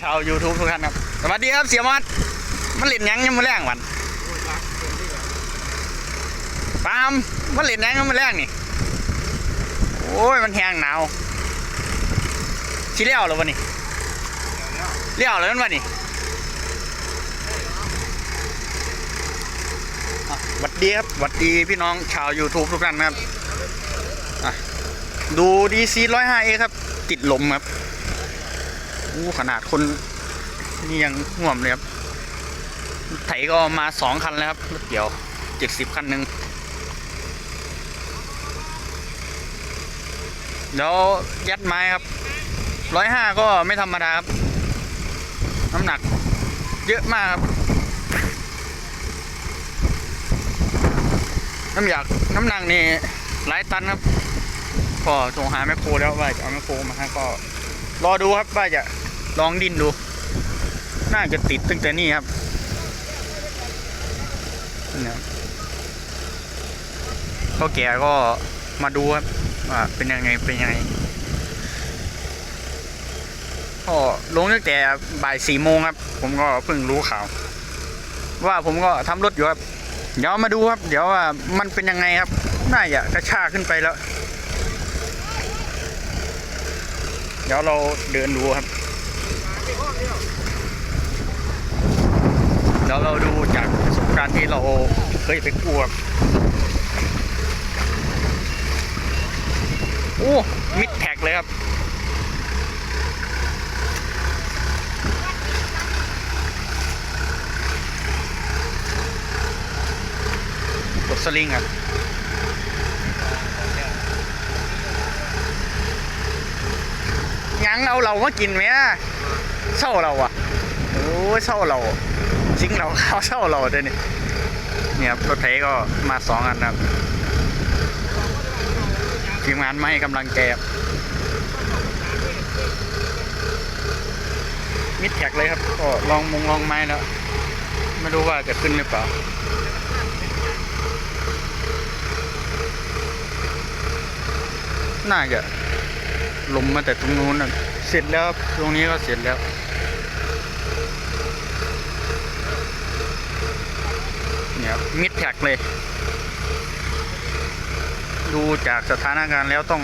ชาว YouTube ทุกท่านครับ สวัสดีครับเสียมอดมันเล่นยังยังมาแรงวันปามมันเล่นยังยังมาแรงนี่ โอ้ย มันแห้งหนาวชิเลี้ยวแล้วะนี่เลี้ยวแล้วมันวะนี่อะหวัดดีครับหวัดดีพี่น้องชาว YouTube ทุกท่านครับ ดูดีซีร้อยห้าเอครับ ติดลมครับ อู้ขนาดคนนี่ยังห่วมเลยครับ ไถก็มาสองคันแล้วครับรถเกี่ยวเจ็ดสิบคันหนึ่งแล้วยัดไม้ครับร้อยห้าก็ไม่ธรรมดาครับ น้ำหนักเยอะมากครับ น้ำอยากน้ำหนักนี่หลายตันครับ ก็โทรหาแมคโครแล้วว่าจะเอาแมคโครมาให้ก็รอดูครับว่าจะ ลองดิ้นดู น่าจะติดตั้งแต่นี่ครับเนี่ยก็แก่ก็มาดูครับว่าเป็นยังไงเป็นยังไงก็ลงตั้งแต่บ่ายสี่โมงครับ ผมก็เพิ่งรู้ข่าว ว่าผมก็ทำรถอยู่ครับ เดี๋ยวมาดูครับ เดี๋ยวว่ามันเป็นยังไงครับ น่าจะกระชากขึ้นไปแล้ว เดี๋ยวเราเดินดูครับ เดี๋ยวเราดูจากประสบการณ์ที่เราเคยไปกู้ครับโอ้มิดแท็กเลยครับกดสลิงครับยังเอาเรามากินไหมอะ เศร้าเราอะโอ้ยเศร้าเราจริงเราเขาเศร้าเราเดี๋ยนี้เนี่ยครับรถไถก็มาสองอันครับทีมงานไม่ให้กำลังใจครับมิดแท็กเลยครับ ก็ลองมุงลองไม้แล้ว ไม่รู้ว่าจะขึ้นหรือเปล่าน่าจะลมมาแต่ตรงนู้นนะเสร็จแล้วตรงนี้ก็เสร็จแล้ว เนี่ยมิดแท็กเลย ดูจากสถานการณ์แล้วต้อง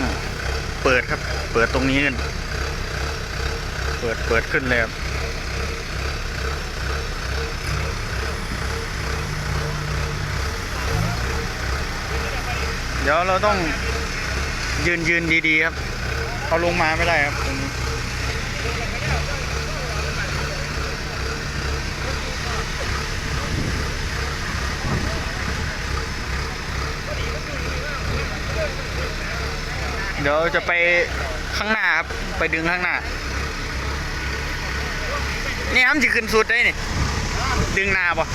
เปิดครับ เปิดตรงนี้กันเปิดเปิดขึ้นเลยครับเดี๋ยวเราต้องยืนยืนดีๆครับเขาลงมาไม่ได้ครับตรงนี้ เดี๋ยวจะไปข้างหน้าครับ ไปดึงข้างหน้า นี่ครับจะขึ้นสุดได้นี่ ดึงหนาปะ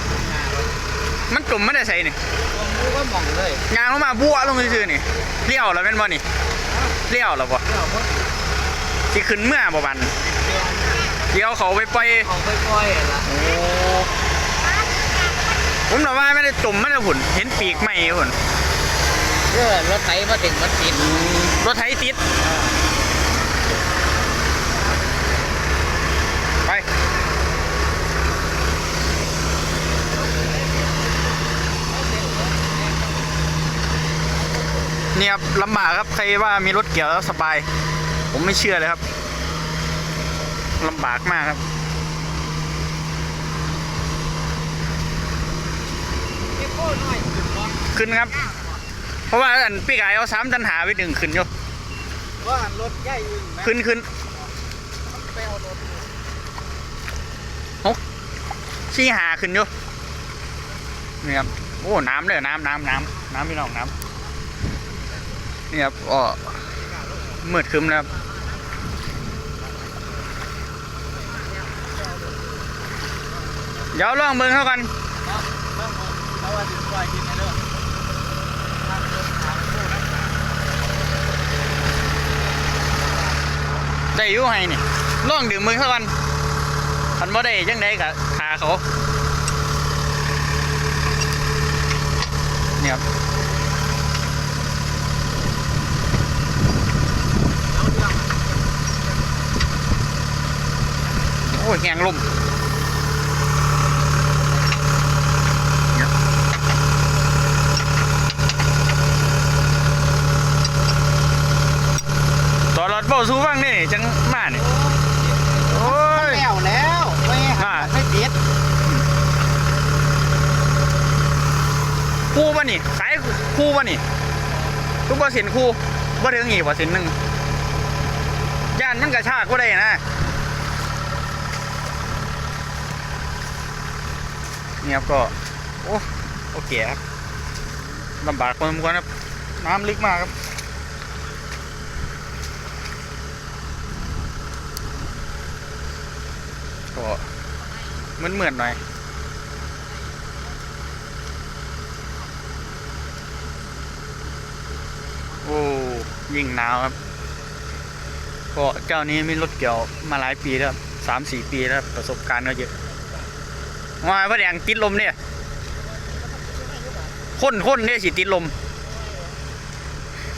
มันจุ่มไม่ได้ใส่นี่ผมรู้ก็มองเลยยางลงมาบัวลงซื่อๆนี่เลี้ยวแล้วเป็นบ่นี่เลี้ยวแล้วบ่เดี๋ยวผมสิขึ้นเมื่อบ่บันเดี๋ยวเขาไปปล่อยเอาค่อยๆนะโอ้ผมแต่ว่าไม่ได้จุ่มไม่ได้หุ่นเห็นปีกไหมหุ่น เออรถไถมาถึงมันติดรถไถติด ไป เนี่ยครับลำบากครับ ใครว่ามีรถเกี่ยวแล้วสบาย ผมไม่เชื่อเลยครับลำบากมากครับขึ้นครับ เพราะว่าอันพี่กายเอาสามตันหาไปดึงขึ้นอยู่ว่ารถใหญ่อยู่นะขึ้นขึ้นไปเอารถชี้หาขึ้นอยู่นี่ครับโอ้น้ำเลยน้ำน้ำน้ำน้ำพี่น้องน้ำนี่ครับอ๋อมืดครึ้มแล้วครับเดี๋ยวลองเบิ่งเท่ากัน แล้วว่าถึงปล่อยกินนะเด้อ ได้อยู่ให้นี่ลองดื่มมือเท่ากันคันบ่ได้ยังได้กับขาเขาเนี่ยครับโอ้อ้ยแหงลมเนี่ยตอนรถเบาสู้บ้างนี่จังมาเนี่ยโอ้ยแล้วแล้วไม่หาไม่ติดคู่ป่ะนี่ขายคู่ป่ะนี่ทุกเปร์เซ็นคู่บ่ถึงอีกเปร์เซ็นหนึ่งย่านมันกระชากก็ได้นะนี่ครับก็โอ้โอเคครับลำบากพอสมควรครับน้ำลึกมากครับ ก็มันเหมือนหน่อย โอ้ ยิ่งหนาวครับ ก็เจ้านี้มีรถเกี่ยวมาหลายปีแล้วสามสี่ปีแล้วประสบการณ์ก็เยอะว่าพระแดงติดลมเนี่ยคนคนเนี่ยสิติดลม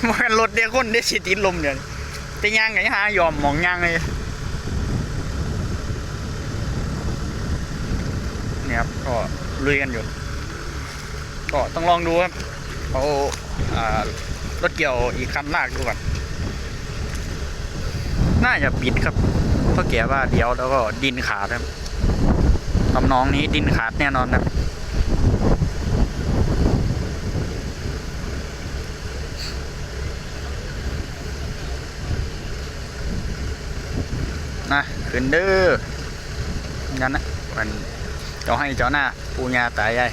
มันรถเนี่ยคนเนี่ยสิติดลมเดี๋ยแต่ย่างไงหายอมมองย่างเลยครับก็ ลุยกันอยู่ ก็ต้องลองดูครับเอาอารถเกี่ยวอีกคันลากดูก่อนน่าจะปิดครับเพราะแกว่าเดี๋ยวแล้วก็ดินขาดครับลำน้องนี้ดินขาดแน่นอนครับนะขึ้นเด้องั้นนะมัน เจ้าให้เจ้าหน้าปูญาตายาย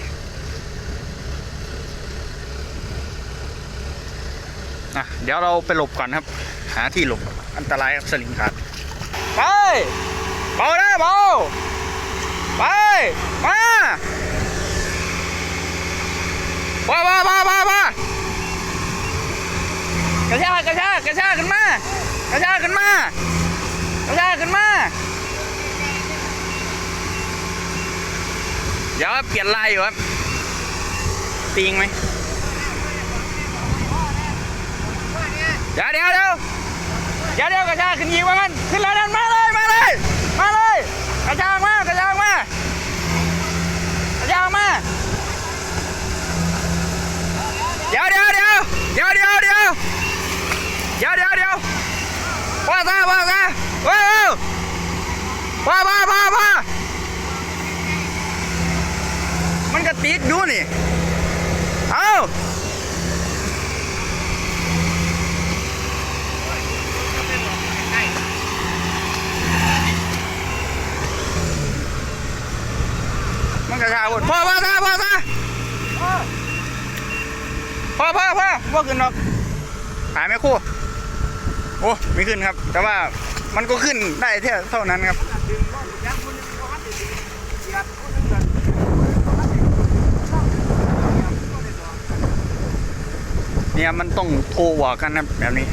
อะเดี๋ยวเราไปหลบก่อนครับ หาที่หลบอันตรายครับสลิงขาดไปเบาได้เบาไปมาบ้าบ้าบ้าบ้าบ้ากระชากกระชากกระชากขึ้นมากระชากขึ้นมากระชากขึ้นมา เดี๋ยวเปลี่ยนลายอยู่ครับตีงไหมเดี๋ยวเดี๋ยวเดี๋ยวเดี๋ยวเดี๋ยวกระชากขึ้นยิงว่ามันขึ้นแล้วนั่นมาเลยมาเลยมาเลยกระชากมากระชากมากระชากมาเดี๋ยวเดี๋ยวเดี๋ยวเดี๋ยวเดี๋ยวเดี๋ยวเดี๋ยวเดี๋ยวเดี๋ยวว่าซะว่าซะว้าวว้าว้าว้า ว้ามันก็ติดดูนี่ เอามันกระชากหมดพ่อพ่อซะพ่อซะพ่อพ่อพ่อพ่อขึ้นหรอกหายไหมครู่ โอ้ไม่ขึ้นครับ แต่ว่ามันก็ขึ้นได้เท่าเท่านั้นครับเเนี่ยมันต้องโทรบอกกันนะแบบนี้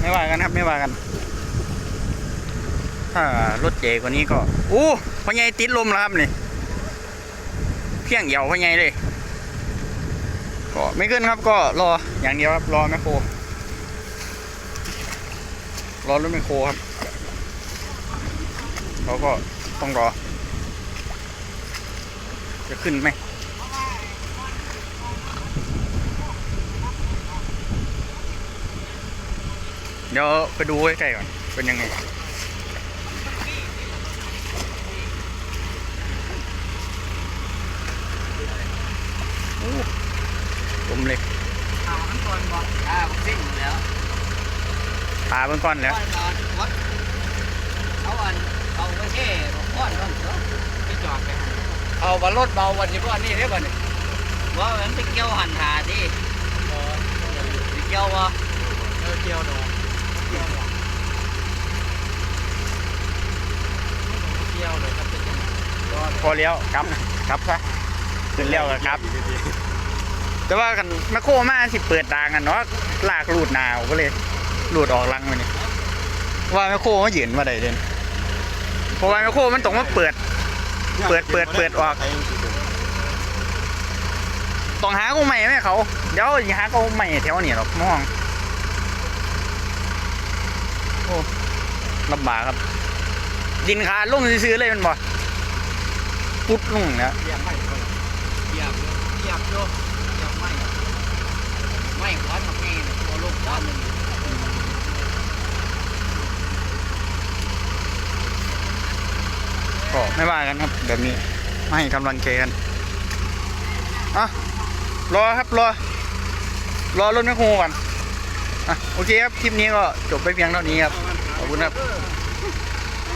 ไม่ว่ากันครับไม่ว่ากัน ถ้ารถเจ๋กว่านี้ก็อู้พ่อใหญ่ติดลมแล้วครับนี่เพียงเหยาพ่อใหญ่เลยก็ไม่ขึ้นครับก็รออย่างเดียวครับรอแมคโครรอรถแมคโครครับเราก็ต้องรอ จะขึ้นไหม เดี๋ยวไปดูใกล้ๆก่อน เป็นยังไงลมเลยอ่ามันก่อนบอกอ่าผมสิ้นอยู่แล้วตาเบื้องก้อนแล้วก้อนนอนวัดเขาอันเอาไว้เช่บอกก้อนนั่นเนาะไปจอดไปเอาบอลรถเบาวันนี้ก้อนนี่ได้ป่ะเนี่ยว่ามันไปเกี่ยวหันหาดิไปเกี่ยววะเออเกี่ยวดอกเกี่ยวดอกี่ยวเลยครับเป็นยังไงพอเลี้ยวกลับนะกลับซะขึ้นเลี้ยวก็กลับ แต่ว่ากันแมคโคมาสิเปิดดางกันเนาะลากรูดหนาวก็เลยรูดออกลังมานี่ว่าแมคโครมันยืนมาได้เด่นเพราะว่าแมคโครมันต้องมาเปิด เปิดเปิดเปิดออก ต้องหากูใหม่ไหมเขา เดี๋ยวอย่าหากูใหม่แถวนี้หรอกมอง โอ้ลำบากครับ ดินขาดลงซื้อๆเลยมันบ่พุดลงเนี่ยเหยียบไม่เหยียบเหยียบโยเหยียบไม่ไม่ควันมาแม่เนี่ยตัวลูกควันหนึ่งก็ไม่ว่ากันครับแบบนี้ไม่ให้กำลังใจกันอะรอครับรอ รอรถแมคโครก่อนอะโอเคครับ คลิปนี้ก็จบไปเพียงเท่านี้ครับ ขอบคุณครับ